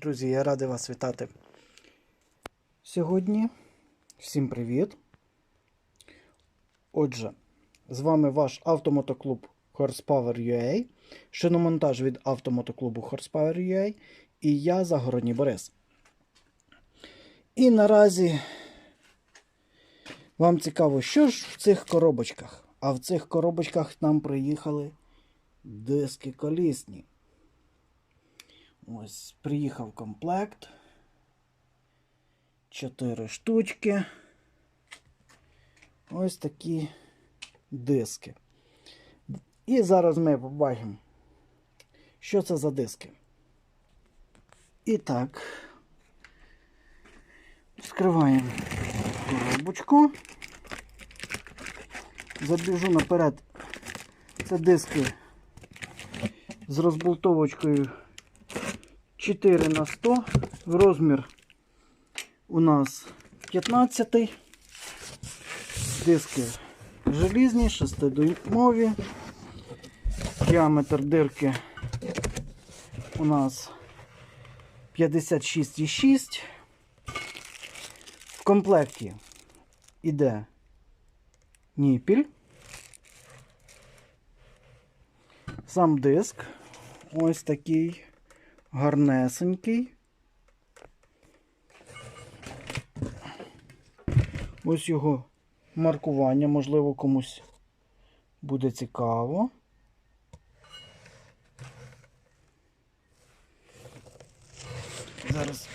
Друзі, я радий вас вітати. Сьогодні всім привіт. Отже, з вами ваш автомотоклуб Horsepower UA, шиномонтаж від автомотоклубу Horsepower UA і я Загородній Борис. І наразі вам цікаво, що ж в цих коробочках? А в цих коробочках нам приїхали диски колісні. Ось, приїхав комплект. Чотири штучки. Ось такі диски. І зараз ми побачимо, що це за диски. І так, відкриваємо коробочку. Забіжу наперед. Це диски з розболтовочкою 4 на 100 розмір у нас 15 диски желізні, 6-дюймові. Діаметр дирки у нас 56,6. В комплекті іде ніпіль. Сам диск ось такий гарнесенький. Ось його маркування, можливо, комусь буде цікаво. Зараз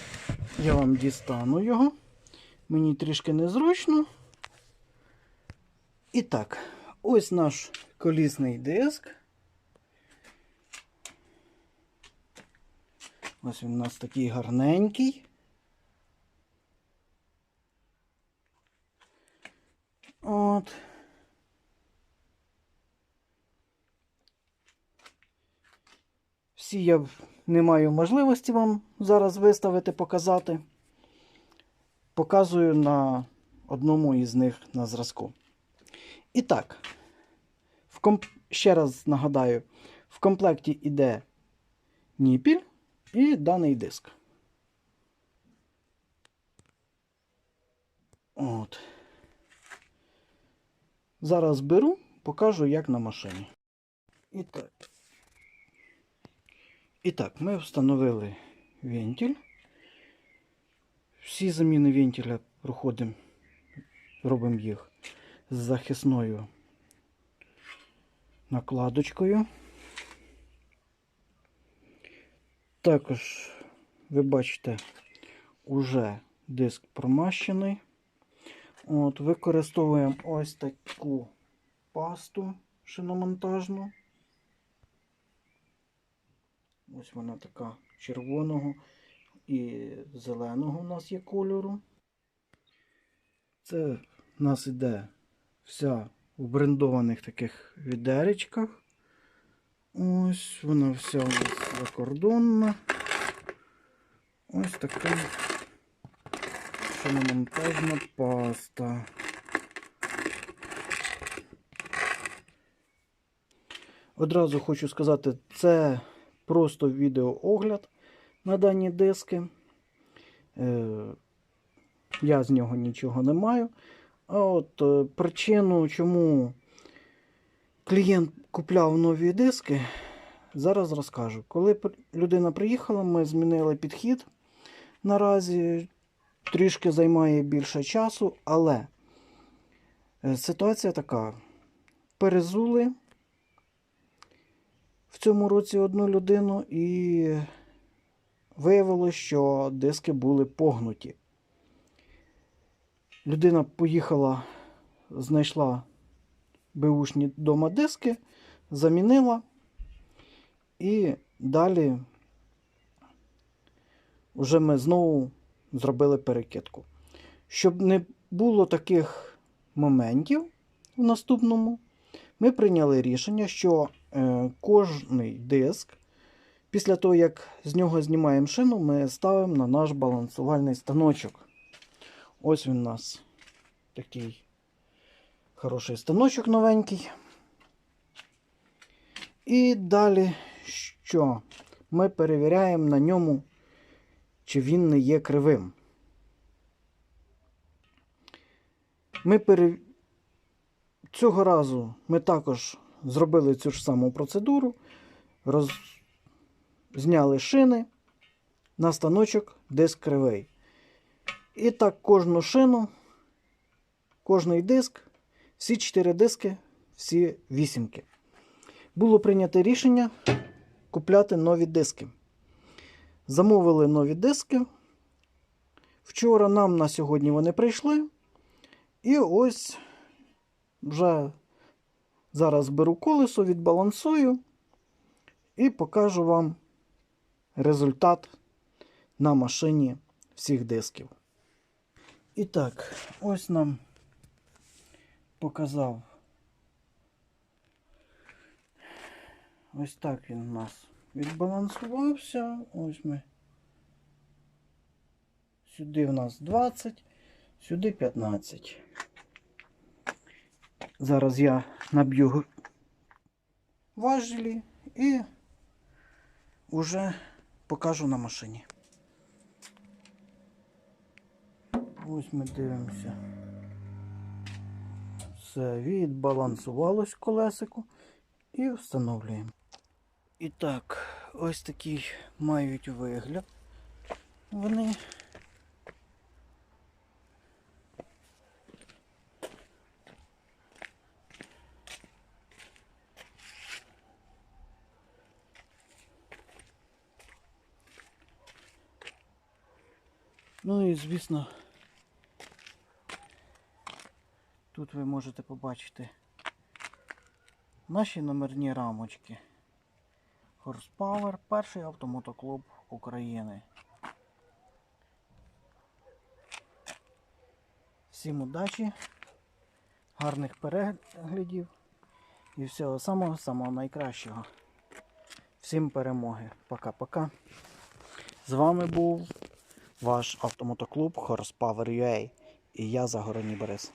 я вам дістану його. Мені трішки незручно. І так, ось наш колісний диск. Ось він у нас такий гарненький. От. Всі я не маю можливості вам зараз виставити, показати. Показую на одному із них на зразку. І так, комп... ще раз нагадаю, в комплекті йде ніпіль і даний диск. От. Зараз беру, покажу, як на машині. І так. І так, ми встановили вентиль. Всі заміни вентиля проходимо, робимо їх з захисною накладочкою. Також, ви бачите, уже диск промащений. От, Використовуємо ось таку пасту шиномонтажну. Ось вона така червоного і зеленого у нас є кольору. Це в нас іде вся в брендованих таких відеречках. Ось вона вся у нас закордонна. Ось така шиномонтажна паста. Одразу хочу сказати, це просто відеоогляд на дані диски. Е, я з нього нічого не маю. А от е, причину, чому клієнт купляв нові диски, зараз розкажу. Коли людина приїхала, ми змінили підхід. Наразі трішки займає більше часу, але е, ситуація така. Перезули в цьому році одну людину і виявилося, що диски були погнуті. Людина поїхала, знайшла беушні дома диски, замінила і далі вже ми знову зробили перекидку. Щоб не було таких моментів в наступному, ми прийняли рішення, що е, кожний диск, після того, як з нього знімаємо шину, ми ставимо на наш балансувальний станочок. Ось він у нас такий хороший станочок новенький. І далі що? Ми перевіряємо на ньому чи він не є кривим. Ми пере... Цього разу ми також зробили цю ж саму процедуру, роз... зняли шини на станочок диск кривий. І так кожну шину, кожний диск, всі чотири диски, всі вісімки. Було прийнято рішення купляти нові диски. Замовили нові диски. Вчора нам на сьогодні вони прийшли. І ось вже зараз беру колесо, відбалансую і покажу вам результат на машині всіх дисків. І так, ось нам показав. Ось так він у нас відбалансувався. Ось ми. Сюди в нас 20, сюди 15. Зараз я наб'ю важелі і вже покажу на машині. Ось ми дивимося. Все, відбалансувалось колесико і встановлюємо. І так, ось такий мають вигляд. Вони. Ну і звісно, тут ви можете побачити наші номерні рамочки. Horsepower, перший автомотоклуб України. Всім удачі, гарних переглядів і всього самого самого найкращого. Всім перемоги. Пока-пока. З вами був ваш автомотоклуб Horsepower UA і я Загороні Борис.